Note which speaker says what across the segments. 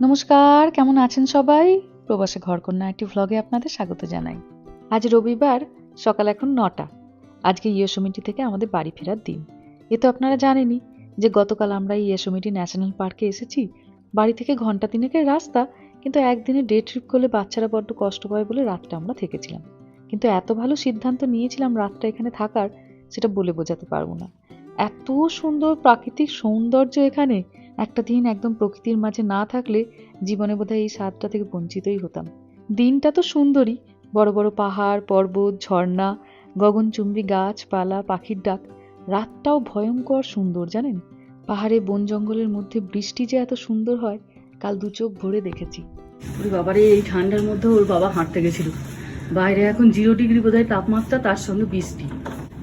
Speaker 1: নমস্কার, কেমন আছেন সবাই? প্রবাসে ঘরকন্যা একটি ভ্লগে আপনাদের স্বাগত জানাই। আজ রবিবার, সকাল এখন নটা। আজকে ইয়োসমিটি থেকে আমাদের বাড়ি ফেরার দিন। এ তো আপনারা জানেনই যে গতকাল আমরা ইয়োসমিটি ন্যাশনাল পার্কে এসেছি। বাড়ি থেকে ঘণ্টা তিনেকের রাস্তা, কিন্তু একদিনে ডে ট্রিপ করলে বাচ্চারা বড্ড কষ্ট পায় বলে রাতটা আমরা থেকেছিলাম। কিন্তু এত ভালো সিদ্ধান্ত নিয়েছিলাম রাতটা এখানে থাকার, সেটা বলে বোঝাতে পারব না। এত সুন্দর প্রাকৃতিক সৌন্দর্য এখানে একটা দিন একদম প্রকৃতির মাঝে না থাকলে জীবনে বোধহয় এই স্বাদটা থেকে বঞ্চিতই হতাম। দিনটা তো সুন্দরই। বড় বড় পাহাড় পর্বত ঝর্ণা গগনচুম্বী গাছপালা পাখির ডাক। রাতটাও ভয়ঙ্কর সুন্দর জানেন? পাহাড়ে বন জঙ্গলের মধ্যে বৃষ্টি যে এত সুন্দর হয় কাল দু চোখ ভরে দেখেছি।
Speaker 2: ওরে বাবারে এই ঠান্ডার মধ্যে ওর বাবা হাঁটতে গেছিল। বাইরে এখন জিরো ডিগ্রি বোধহয় তাপমাত্রা তার সঙ্গে বৃষ্টি।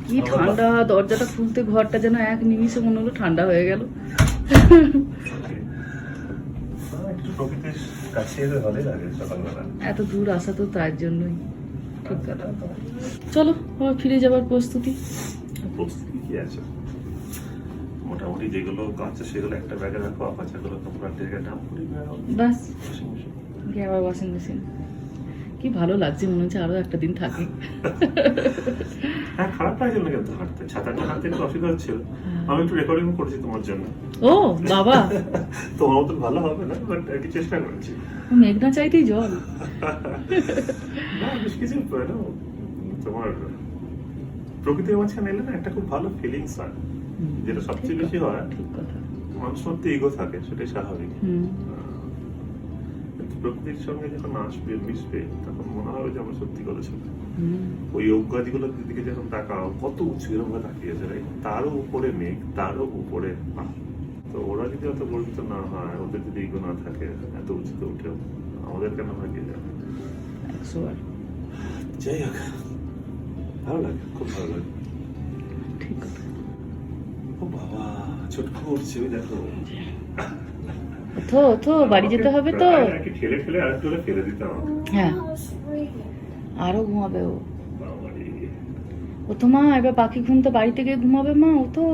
Speaker 2: কি ঠান্ডা দরজাটা খুলতে ঘরটা যেন এক নিমিষে মনে হলো ঠান্ডা হয়ে গেল। এত দূর আসা তো তার জন্যই। ঠিক কথা। চলো আবার ফিরে যাবার প্রস্তুতি।
Speaker 3: প্রস্তুতি কি আছে? মোটামুটি যেগুলো কাঁচা সেগুলো একটা ব্যাগে রাখো আপাচাগুলো তোমরা ডেকে নাম করি
Speaker 2: ব্যাস গিয়ে আবার ওয়াশিং মেশিন কি ভালো লাগছে মনে হচ্ছে আরও একটা দিন থাকি।
Speaker 3: হ্যাঁ খারাপ লাগছে না কিন্তু হাঁটতে ছাতাটা হাঁটতে একটু অসুবিধা হচ্ছিল আমি একটু রেকর্ডিং করেছি তোমার জন্য।
Speaker 2: ও বাবা।
Speaker 3: তোমার মতন ভালো হবে না বাট একটু চেষ্টা করেছি।
Speaker 2: মেঘনা চাইতেই জল।
Speaker 3: না বেশ কিছু তোমার প্রকৃতির মাঝখানে এলে না একটা খুব ভালো ফিলিংস হয়। যেটা সবচেয়ে বেশি হয়
Speaker 2: ঠিক কথা।
Speaker 3: মানুষ মধ্যে ইগো থাকে সেটাই স্বাভাবিক। প্রকৃতির সঙ্গে যখন আসবে মিশবে তখন মনে হবে যে আমরা সত্যি করেছি।
Speaker 2: হুম।
Speaker 3: ওই অজ্ঞাদিগুলোর দিকে যখন তাকাও কত উঁচু এরকম তাকিয়েছে রে তারও উপরে মেঘ তারও উপরে পাহাড়। তো ওরা যদি অত গর্বিত না হয় ওদের যদি ইগো না থাকে এত উঁচুতে উঠেও আমাদের কেন হয়
Speaker 2: যাবে
Speaker 3: যাই হোক ভালো লাগে খুব ভালো লাগে।
Speaker 2: ঠিক কথা।
Speaker 3: ও বাবা ছোটকু উঠছে ওই দেখো।
Speaker 2: তো তো বাড়ি যেতে হবে তো।
Speaker 3: ঠেলে ঠেলে আর
Speaker 2: হ্যাঁ। আরও ঘুমাবে ও। ও তো মা এবার পাখি ঘুম তো বাড়ি থেকে ঘুমাবে মা ও তো।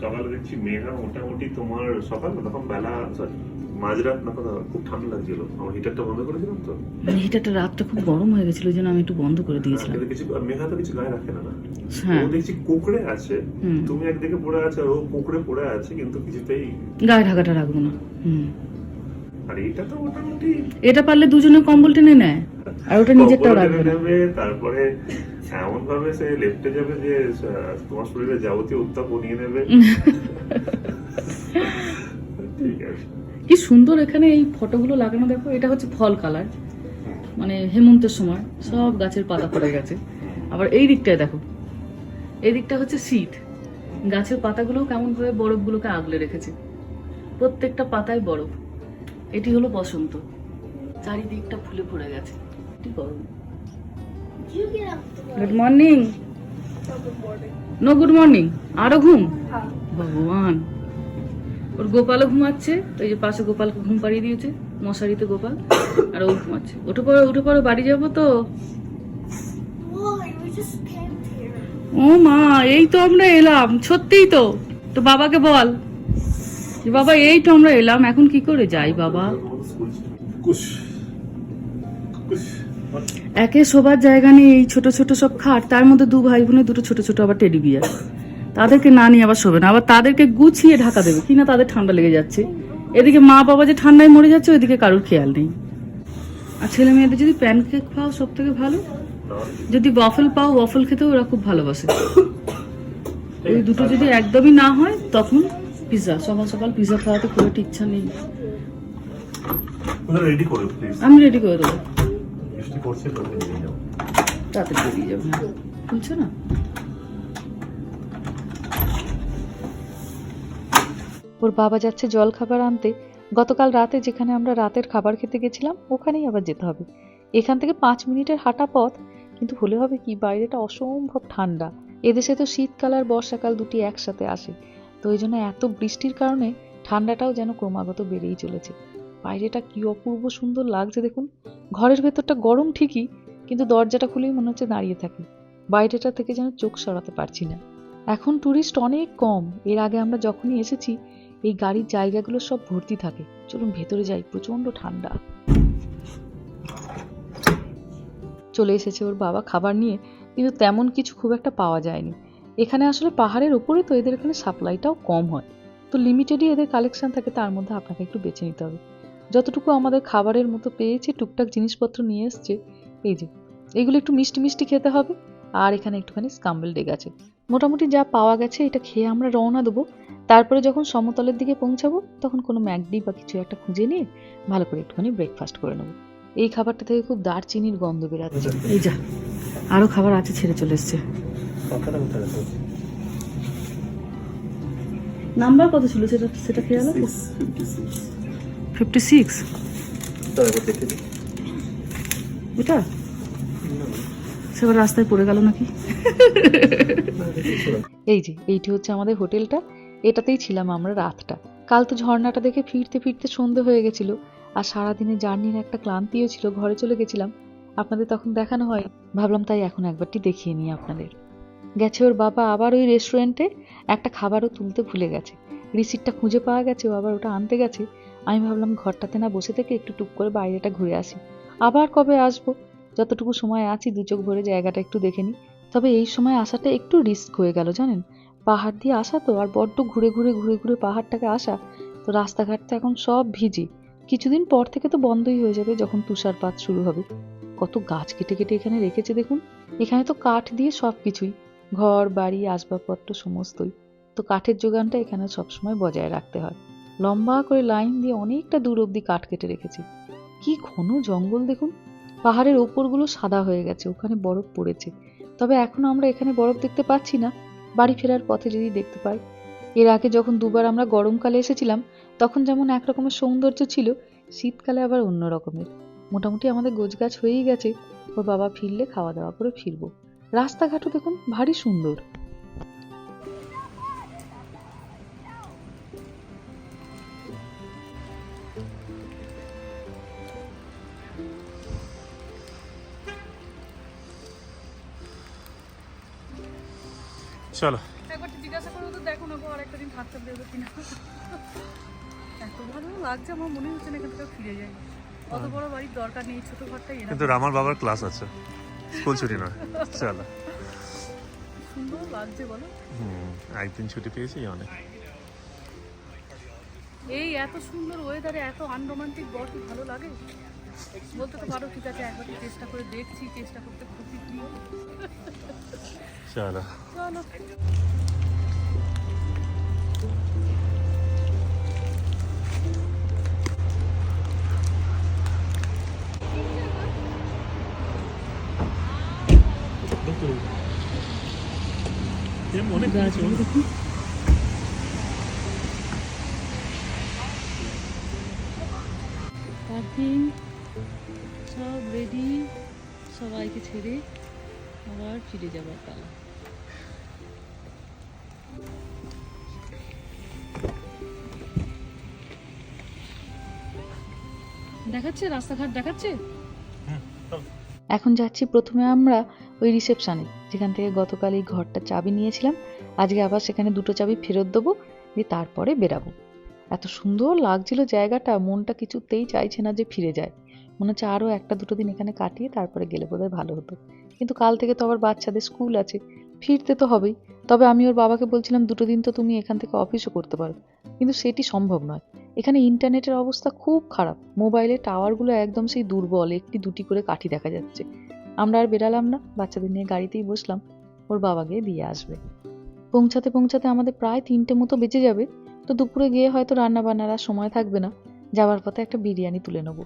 Speaker 3: সকালে দেখছি মেঘা মোটামুটি তোমার সকাল তখন বেলা সরি মাঝরাত না কথা খুব ঠান্ডা লাগছিল। আমার হিটারটা বন্ধ করেছিলাম তো।
Speaker 2: মানে হিটারটা রাতটা খুব গরম হয়ে গেছিল জন্য আমি একটু বন্ধ করে দিয়েছিলাম।
Speaker 3: কিছু মেঘা তো কিছু গায়ে রাখে না না?
Speaker 2: হ্যাঁ।
Speaker 3: ও দেখছি কুকড়ে আছে। তুমি একদিকে পড়ে আছে আর ও কুকড়ে পড়ে আছে কিন্তু কিছুতেই
Speaker 2: গায়ে ঢাকাটা রাখব না। হুম।
Speaker 3: আর এটা তো মোটামুটি
Speaker 2: এটা পারলে দুজনে কম্বল টেনে নেয় আর ওটা নিজেরটাও রাখবে
Speaker 3: তারপরে এমন ভাবে সে লেফটে যাবে যে তোমার শরীরে যাবতীয় উত্তাপ নিয়ে নেবে।
Speaker 2: কি সুন্দর এখানে এই ফটোগুলো লাগানো দেখো এটা হচ্ছে ফল কালার। মানে হেমন্তের সময় সব গাছের পাতা পড়ে গেছে। আবার এই দিকটায় দেখো এই দিকটা হচ্ছে শীত গাছের পাতাগুলো কেমন করে বরফগুলোকে আগলে রেখেছে। প্রত্যেকটা পাতায় বরফ। এটি হলো বসন্ত। চারিদিকটা ফুলে পড়ে গেছে। এটি গরম। Good morning no good morning আরও ঘুম? ভগবান। ওর গোপালও ঘুমাচ্ছে ওই যে পাশে গোপালকে ঘুম পাড়িয়ে দিয়েছে মশারিতে গোপাল আর ও ঘুমাচ্ছে। উঠে পড়ো উঠে পড়ো বাড়ি যাব তো. ও মা এই তো আমরা এলাম সত্যিই তো। তো বাবাকে বল যে বাবা এই তো আমরা এলাম এখন কি করে যাই বাবা? একে শোবার জায়গা নেই এই ছোট ছোট সব খাট তার মধ্যে দু ভাই বোনের দুটো ছোট ছোট আবার টেডি বিয়ার তাদেরকে না নিয়ে আবার শোবে না আবার তাদেরকে গুছিয়ে ঢাকা দেবে। কিনা তাদের ঠান্ডা লেগে যাচ্ছে। এদিকে মা বাবা যে ঠান্ডায় মরে যাচ্ছে ওইদিকে কারোর খেয়াল নেই। আর ছেলে মেয়েদের যদি প্যানকেক খাও সব থেকে ভালো? যদি ওয়াফল পাও ওয়াফল খেতেও ওরা খুব ভালোবাসে। ওই দুটো যদি একদমই না হয় তখন পিৎজা সকাল সকাল পিৎজা খাওয়াতে খুব একটা ইচ্ছা নেই। আমি রেডি করে দেবো। তাড়াতাড়ি বেরিয়ে যাব। খুলছো না?
Speaker 1: ওর বাবা যাচ্ছে জল খাবার আনতে। গতকাল রাতে যেখানে আমরা রাতের খাবার খেতে গেছিলাম, ওখানেই আবার যেতে হবে। এখান থেকে পাঁচ মিনিটের হাঁটা পথ, কিন্তু হলে হবে কি, বাইরেটা অসম্ভব ঠান্ডা। এদেশে তো শীতকাল আর বর্ষাকাল দুটি একসাথে আসে। তো ওই জন্য এত বৃষ্টির কারণে ঠান্ডাটাও যেন ক্রমাগত বেড়েই চলেছে। বাইরেটা কি অপূর্ব সুন্দর লাগছে দেখুন। ঘরের ভেতরটা গরম ঠিকই, কিন্তু দরজাটা খুলেই মনে হচ্ছে দাঁড়িয়ে থাকি। বাইরেটা থেকে যেন চোখ সরাতে পারছি না। এখন ট্যুরিস্ট অনেক কম। এর আগে আমরা যখনই এসেছি এই গাড়ির জায়গাগুলো সব ভর্তি থাকে। চলুন ভেতরে যাই প্রচণ্ড ঠান্ডা। চলে এসেছে ওর বাবা খাবার নিয়ে, কিন্তু তেমন কিছু খুব একটা পাওয়া যায়নি। এখানে আসলে পাহাড়ের ওপরে তো এদের এখানে সাপ্লাইটাও কম হয়। তো লিমিটেডই এদের কালেকশন থাকে, তার মধ্যে আপনাকে একটু বেছে নিতে হবে। যতটুকু আমাদের খাবারের মতো পেয়েছে, টুকটাক জিনিসপত্র নিয়ে এসছে, এই যে, এগুলো একটু মিষ্টি মিষ্টি খেতে হবে, আর এখানে একটুখানি স্কাম্বেল ডেগ আছে। মোটামুটি যা পাওয়া গেছে এটা খেয়ে আমরা রওনা দেবো। তারপরে যখন সমতলের দিকে পৌঁছাবো তখন কোনো ম্যাকডি বা কিছু একটা খুঁজে নিয়ে ভালো করে একটুখানি ব্রেকফাস্ট করে নেব। এই খাবারটা থেকে খুব দারচিনির গন্ধ বেরাচ্ছে
Speaker 2: এই যা আরও খাবার আছে ছেড়ে চলে এসছে। নাম্বার কত ছিল সেটা সেটা খেয়াল আছে ফিফটি সিক্স এটা? রাস্তায় পড়ে গেল নাকি?
Speaker 1: এই যে, এইটি হচ্ছে আমাদের হোটেলটা। এটাতেই ছিলাম আমরা রাতটা। কাল তো ঝর্ণাটা দেখে ফিরতে ফিরতে সন্ধে হয়ে গেছিল। আর সারাদিনের জার্নির একটা ক্লান্তিও ছিল, ঘরে চলে গেছিলাম। আপনাদের তখন দেখানো হয়। ভাবলাম তাই এখন একবারটি দেখিয়ে নিই আপনাদের। গেছে ওর বাবা আবার ওই রেস্টুরেন্টে। একটা খাবারও তুলতে ভুলে গেছে। রিসিটটা খুঁজে পাওয়া গেছে, ও আবার ওটা আনতে গেছে। আমি ভাবলাম ঘরটাতে না বসে থেকে একটু টুক করে বাইরেটা ঘুরে আসি। আবার কবে আসব? যতটুকু সময় আছি, দু চোখ ভরে জায়গাটা একটু দেখে নিই তবে এই সময় আসাটা একটু রিস্ক হয়ে গেল, জানেন? পাহাড় দিয়ে আসা তো, আর বড্ড ঘুরে ঘুরে ঘুরে ঘুরে পাহাড়টাকে আসা, তো রাস্তাঘাট তো এখন সব ভিজি। কিছুদিন পর থেকে তো বন্ধই হয়ে যাবে যখন তুষারপাত শুরু হবে। কত গাছ কেটে কেটে এখানে রেখেছে দেখুন। এখানে তো কাঠ দিয়ে সব কিছুই, ঘর, বাড়ি, আসবাবপত্র সমস্তই। তো কাঠের যোগানটা এখানে সবসময় বজায় রাখতে হয়। লম্বা করে লাইন দিয়ে অনেকটা দূর অবধি কাঠ কেটে রেখেছে। কি ঘন জঙ্গল দেখুন। পাহাড়ের ওপরগুলো সাদা হয়ে গেছে, ওখানে বরফ পড়েছে। তবে এখন আমরা এখানে বরফ দেখতে পাচ্ছি না। বাড়ি ফেরার পথে যদি দেখতে পাই। এর আগে যখন দুবার আমরা গরমকালে এসেছিলাম, তখন যেমন এক রকমের সৌন্দর্য ছিল, শীতকালে আবার অন্য রকমের। মোটামুটি আমাদের গোছগাছ হয়েই গেছে। ওর বাবা ফিরলে খাওয়া দাওয়া করে ফিরবো। রাস্তাঘাটও দেখুন ভারী সুন্দর।
Speaker 3: চলো।
Speaker 2: একবার জিজ্ঞাসা করব তো দেখো না গো আর একটা দিন থাকতে দেবে কিনা। এত ভালো লাগছে আমার মনে হচ্ছে না এখান থেকে ফিরে যাই। অত বড় বাড়ির দরকার নেই ছোট ঘরটাই
Speaker 3: কিন্তু আমার বাবার ক্লাস আছে। স্কুল ছুটি নয়। চলো।
Speaker 2: সুন্দর লাগছে বলো।
Speaker 3: হুম একদিন ছুটি পেয়েছি অনেক।
Speaker 2: এই এত সুন্দর ওয়েদারে এত আনরোমান্টিক বর কি ভালো লাগে? বলতে তো পারো ঠিক আছে একবার চেষ্টা করে দেখছি চেষ্টা করতে খুশি কি?
Speaker 3: চলো
Speaker 2: চলো
Speaker 3: অনেক
Speaker 2: পার্কিং সব রেডি সবাইকে ছেড়ে আবার ফিরে যাবার পালা দেখাচ্ছে? রাস্তাঘাট দেখাচ্ছে?
Speaker 1: এখন যাচ্ছি প্রথমে আমরা ওই রিসেপশনে যেখান থেকে গতকাল এই ঘরটা চাবি নিয়েছিলাম। আজকে আবার সেখানে দুটো চাবি ফেরত দেবো দিয়ে তারপরে বেরাবো। এত সুন্দর লাগছিল জায়গাটা মনটা কিছুতেই চাইছে না যে ফিরে যায়। মনে হচ্ছে আরও একটা দুটো দিন এখানে কাটিয়ে তারপরে গেলে বোধহয় ভালো হতো। কিন্তু কাল থেকে তো আবার বাচ্চাদের স্কুল আছে। ফিরতে তো হবেই। তবে আমি ওর বাবাকে বলছিলাম, দুটো দিন তো তুমি এখান থেকে অফিসও করতে পারো। কিন্তু সেটি সম্ভব নয়। এখানে ইন্টারনেটের অবস্থা খুব খারাপ। মোবাইলে টাওয়ারগুলো একদম সেই দুর্বল, একটি দুটি করে কাঠি দেখা যাচ্ছে। আমরা আর বেরালাম না। বাচ্চাদের নিয়ে গাড়িতেই বসলাম। ওর বাবা গিয়ে দিয়ে আসবে। পৌঁছাতে পৌঁছাতে আমাদের প্রায় তিনটে মতো বেঁচে যাবে। তো দুপুরে গিয়ে হয়তো রান্না বান্নার আর সময় থাকবে না। যাওয়ার পথে একটা বিরিয়ানি তুলে নেব।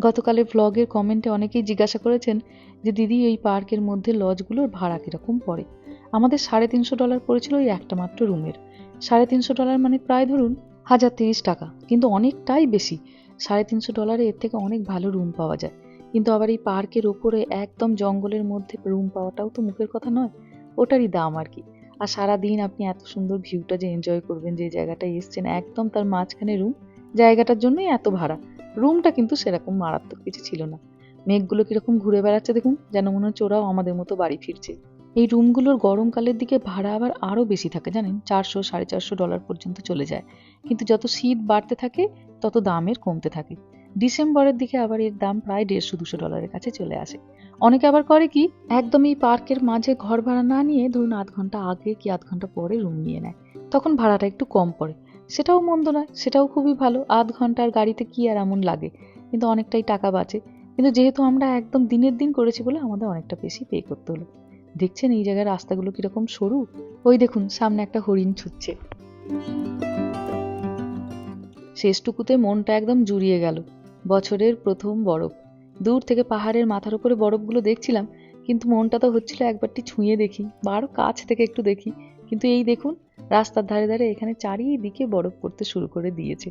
Speaker 1: গতকালের ভ্লগের কমেন্টে অনেকেই জিজ্ঞাসা করেছেন যে, দিদি, এই পার্কের মধ্যে লজগুলোর ভাড়া কীরকম পড়ে? আমাদের সাড়ে তিনশো ডলার পড়েছিল ওই একটা মাত্র রুমের সাড়ে তিনশো ডলার মানে প্রায় ধরুন হাজার তিরিশ টাকা, কিন্তু অনেকটাই বেশি। সাড়ে তিনশো ডলারে এর থেকে অনেক ভালো রুম পাওয়া যায়। কিন্তু আবার এই পার্কের ওপরে একদম জঙ্গলের মধ্যে রুম পাওয়াটাও তো মুখের কথা নয়, ওটারই দাম আর কি। আর সারা দিন আপনি এত সুন্দর ভিউটা যে এনজয় করবেন, যে জায়গাটায় এসছেন, একদম তার মাঝখানে রুম জায়গাটার জন্যই এত ভাড়া। রুমটা কিন্তু সেরকম মারাত্মক কিছু ছিল না। মেঘগুলো কীরকম ঘুরে বেড়াচ্ছে দেখুন, যেন মনে হচ্ছে ওরাও আমাদের মতো বাড়ি ফিরছে। এই রুমগুলোর গরমকালের দিকে ভাড়া আবার আরও বেশি থাকে, জানেন? চারশো, সাড়ে চারশো ডলার পর্যন্ত চলে যায়। কিন্তু যত শীত বাড়তে থাকে, তত দামের কমতে থাকে। ডিসেম্বরের দিকে আবার এর দাম প্রায় দেড়শো, দুশো ডলারের কাছে চলে আসে। অনেকে আবার করে কি, একদম এই পার্কের মাঝে ঘর ভাড়া না নিয়ে ধরুন আধ ঘণ্টা আগে কি আধ ঘণ্টা পরে রুম নিয়ে নেয়। তখন ভাড়াটা একটু কম পড়ে। সেটাও মন্দ নয়, সেটাও খুবই ভালো। আধ ঘণ্টার গাড়িতে কি আর এমন লাগে? কিন্তু অনেকটাই টাকা বাঁচে। কিন্তু যেহেতু আমরা একদম দিনের দিন করেছি বলে আমাদের অনেকটা বেশি পে করতে হলো। দেখছেন এই জায়গার রাস্তাগুলো কীরকম সরু? ওই দেখুন, সামনে একটা হরিণ ছুটছে। শেষটুকুতে মনটা একদম জুড়িয়ে গেল। বছরের প্রথম বরফ। দূর থেকে পাহাড়ের মাথার উপরে বরফগুলো দেখছিলাম, কিন্তু মনটা তো হচ্ছিল একবারটি ছুঁয়ে দেখি, বা আরও কাছ থেকে একটু দেখি। কিন্তু এই দেখুন, রাস্তার ধারে ধারে এখানে চারিদিকে বরফ পড়তে শুরু করে দিয়েছে।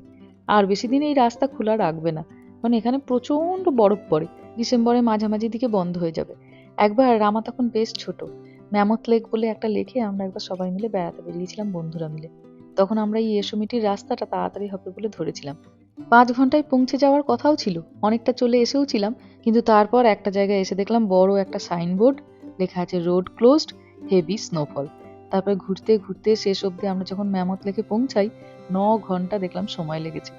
Speaker 1: আর বেশি দিন এই রাস্তা খোলা রাখবে না, কারণ এখানে প্রচণ্ড বরফ পড়ে। ডিসেম্বরের মাঝামাঝি দিকে বন্ধ হয়ে যাবে। একবার রামা তখন বেশ ছোট ম্যামথ লেক বলে একটা লেকে আমরা একবার সবাই মিলে বেড়াতে বেরিয়েছিলাম, বন্ধুরা মিলে। তখন আমরা এই এসোমিটির রাস্তাটা তাড়াতাড়ি হবে বলে ধরেছিলাম। পাঁচ ঘন্টায় পৌঁছে যাওয়ার কথাও ছিল, অনেকটা চলে এসেও ছিলাম, কিন্তু তারপর একটা জায়গায় এসে দেখলাম বড় একটা সাইনবোর্ড, লেখা আছে রোড ক্লোজড হেভি স্নোফল তারপর ঘুরতে ঘুরতে শেষ অবধি আমরা যখন ম্যামথ লেকে পৌঁছাই, ন ঘণ্টা দেখলাম সময় লেগেছে।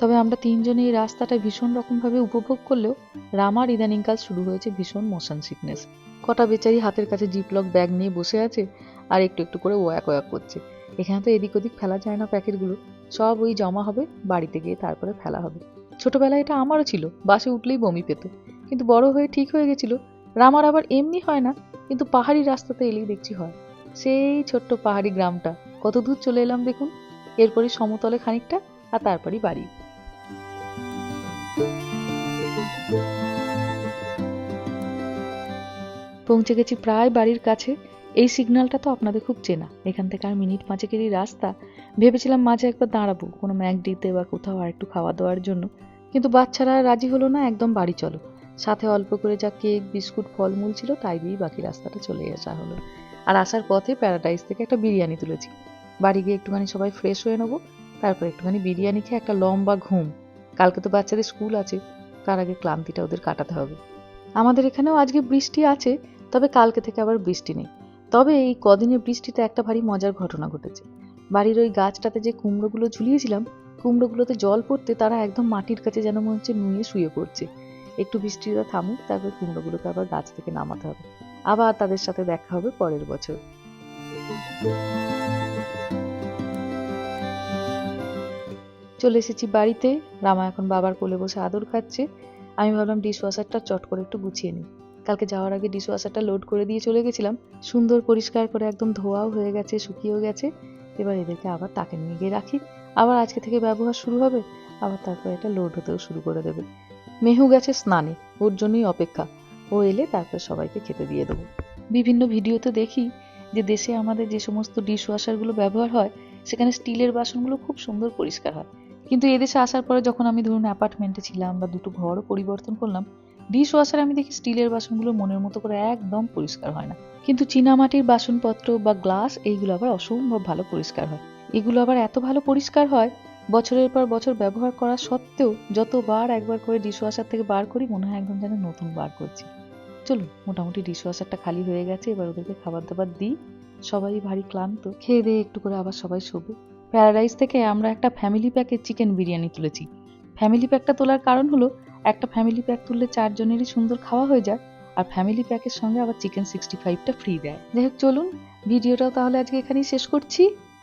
Speaker 1: তবে আমরা তিনজনে এই রাস্তাটা ভীষণ রকমভাবে উপভোগ করলেও রামার ইদানিংকাল শুরু হয়েছে ভীষণ মোশন সিকনেস কটা বেচারি হাতের কাছে জিপলক ব্যাগ নিয়ে বসে আছে আর একটু একটু করে ওয়াক ওয়াক করছে। এখানে তো এদিক ওদিক ফেলা যায় না প্যাকেটগুলো। সব ওই জমা হবে, বাড়িতে গিয়ে তারপরে ফেলা হবে। ছোটবেলায় এটা আমারও ছিল, বাসে উঠলেই বমি পেত। কিন্তু বড় হয়ে ঠিক হয়ে গেছিল। রামার আবার এমনি হয় না, কিন্তু পাহাড়ি রাস্তাতে এলেই দেখছি হয়। সেই ছোট্ট পাহাড়ি গ্রামটা। কত দূর চলে এলাম দেখুন। এরপরই সমতলে খানিকটা আর তারপরই বাড়ি। পৌঁছে গেছি প্রায় বাড়ির কাছে। এই সিগন্যালটা তো আপনাদের খুব চেনা। এখান থেকে আর মিনিট পাঁচেকেরই রাস্তা। ভেবেছিলাম মাঝে একবার দাঁড়াবো, কোনো ম্যাকডিতে বা কোথাও আর একটু খাওয়া দাওয়ার জন্য। কিন্তু বাচ্চারা রাজি হলো না, একদম বাড়ি চলো। সাথে অল্প করে যা কেক, বিস্কুট, ফলমূল ছিল, তাই দিয়েই বাকি রাস্তাটা চলে আসা হলো। আর আসার পথে প্যারাডাইস থেকে একটা বিরিয়ানি তুলেছি। বাড়ি গিয়ে একটুখানি সবাই ফ্রেশ হয়ে নেব, তারপর একটুখানি বিরিয়ানি খেয়ে একটা লম্বা ঘুম। কালকে তো বাচ্চাদের স্কুল আছে, তার আগে ক্লান্তিটা ওদের কাটাতে হবে। আমাদের এখানেও আজকে বৃষ্টি আছে, তবে কালকে থেকে আবার বৃষ্টি নেই। তবে এই কদিনের বৃষ্টিতে একটা ভারী মজার ঘটনা ঘটেছে। বাড়ির ওই গাছটাতে যে কুমড়োগুলো ঝুলিয়েছিলাম, কুমড়োগুলোতে জল পড়তে তারা একদম মাটির কাছে যেন মনে হচ্ছে নুয়ে শুয়ে পড়ছে। একটু বৃষ্টিটা থামুক, তারপর কুমড়োগুলোকে আবার গাছ থেকে নামাতে হবে। আবার তাদের সাথে দেখা হবে পরের বছর। চলে এসেছি বাড়িতে। রামা এখন বাবার কোলে বসে আদর খাচ্ছে। আমি ভাবলাম ডিশ ওয়াশারটা চট করে একটু গুছিয়ে নিই। কালকে যাওয়ার আগে ডিশ ওয়াশারটা লোড করে দিয়ে চলে গেছিলাম। সুন্দর পরিষ্কার করে একদম ধোয়াও হয়ে গেছে, শুকিয়েও গেছে। এবার এদেরকে আবার তাকে নিয়ে গিয়ে রাখি। আবার আজকে থেকে ব্যবহার শুরু হবে। আবার তারপর এটা লোড হতেও শুরু করে দেবে। মেহু গেছে স্নানে। ওর জন্যই অপেক্ষা। ও এলে তারপর সবাইকে খেতে দিয়ে দেবো। বিভিন্ন ভিডিওতে দেখি যে দেশে আমাদের যে সমস্ত ডিশ ওয়াশারগুলো ব্যবহার হয়, সেখানে স্টিলের বাসনগুলো খুব সুন্দর পরিষ্কার হয়। কিন্তু এদেশে আসার পরে যখন আমি ধরুন অ্যাপার্টমেন্টে ছিলাম বা দুটো ঘরও পরিবর্তন করলাম ডিশ ওয়াশারে আমি দেখি স্টিলের বাসনগুলো মনের মতো করে একদম পরিষ্কার হয় না। কিন্তু চীনামাটির বাসনপত্র বা গ্লাস এইগুলো আবার অসম্ভব ভালো পরিষ্কার হয়। এগুলো আবার এত ভালো পরিষ্কার হয় বছরের পর বছর ব্যবহার করা সত্ত্বেও যতবার একবার করে ডিশ ওয়াশার থেকে বার করি, মনে হয় একদম যেন নতুন বার করছি। চলুন, মোটামুটি ডিশ ওয়াশারটা খালি হয়ে গেছে, এবার ওদেরকে খাবার দাবার দিই। সবাই ভারী ক্লান্ত। খেয়ে দিয়ে একটু করে আবার সবাই শোবে। প্যারাডাইস থেকে আমরা একটা ফ্যামিলি প্যাকে চিকেন বিরিয়ানি তুলেছি। ফ্যামিলি প্যাকটা তোলার কারণ হলো, একটা ফ্যামিলি প্যাক তুললে চারজনেরই সুন্দর খাওয়া হয়ে যায়, আর ফ্যামিলি প্যাকের সঙ্গে আবার চিকেন সিক্সটি ফাইভটা ফ্রি দেয়। যাই হোক, চলুন, ভিডিওটাও তাহলে আজকে এখানেই শেষ করছি।